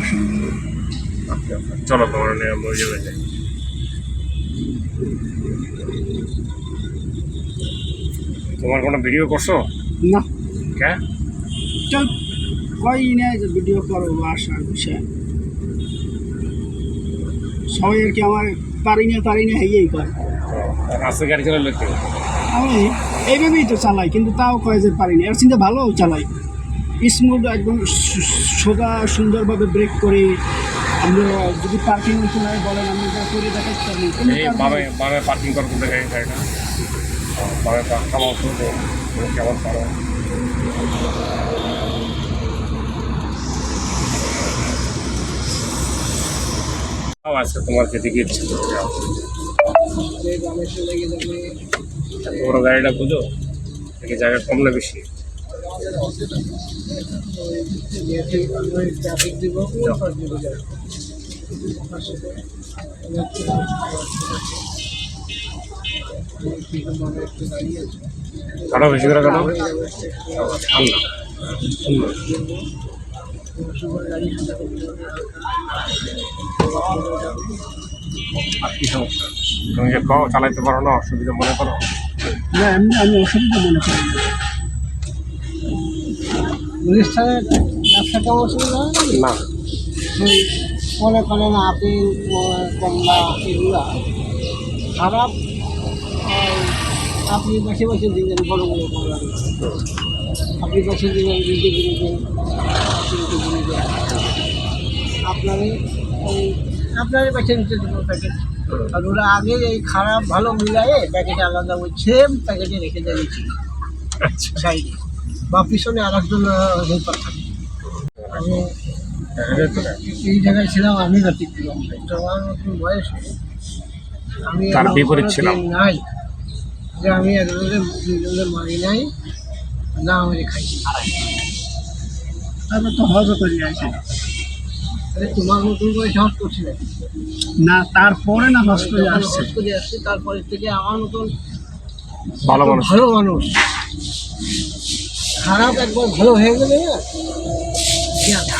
অসুবিধা। চলো তোমার নিয়ে যাই। তোমার কোনো ভিডিও করছ? না। কে? চল কই নেই যে ভিডিও করো আসার বিষয় সবাই আর কি আমার পারি না পারি না হেয়েই করে। রাস্তায় গাড়ি চালালে আমি এইভাবেই তো চালাই কিন্তু তাও কয় যে পারি না। এর চিন্তা ভালো চালাই। স্মুথ একদম সোজা সুন্দরভাবে ব্রেক করে আমরা যদি পার্কিং সময় বলেন আমি করে বামে পার্কিং করো কোথায় গাড়ি গাড়িটা বামে পা- থামাও তো তো, তুমি কেমন পারো। আজকে তোমার খেতে গিয়ে ইচ্ছে করতে বড় গাড়িটা বুঝো? দেখি জায়গা কম না বেশি। কাটো বেশি করে কাটো। আর কি সমস্যা তুমি যে চালাইতে পারো না, অসুবিধা মনে করো? না, আমি অসুবিধা মনে করি প্রতিষ্ঠানের ব্যবসা কেমন অসুবিধা না। ওই মনে করেন আপেল ক- কমলা এগুলা। খারাপ। আর আপনি বসে বসে দিলেন বড় বড় কমলা। আপনি বসে দিলেন দিতে বেছে নিতে দেবো প্যাকেট আর ওরা আগে এই খারাপ ভালো মিলায়ে প্যাকেটে আলাদা ওই সেম প্যাকেটে রেখে দিয়েছি আচ্ছা। সাইডে। বা পিছনে আর একজন হেল্পার থাকে। আমি না। এই জায়গায় ছিলাম আমি ব্যতিক্রম। তো আমার মতন বয়স আমি তার বিপরীত ছিলাম। নাই যে আমি একজনের দুজনের মারি নাই না আমি খাই তারপর তো হজ করে আছে আরে তোমার মতন করে হজ করছি না না তারপরে না হজ করে আসছে। হজ করে আসছে তারপরে থেকে আমার মতন ভালো মানুষ। ভালো মানুষ। খারাপ একবার ভালো হয়ে গেলে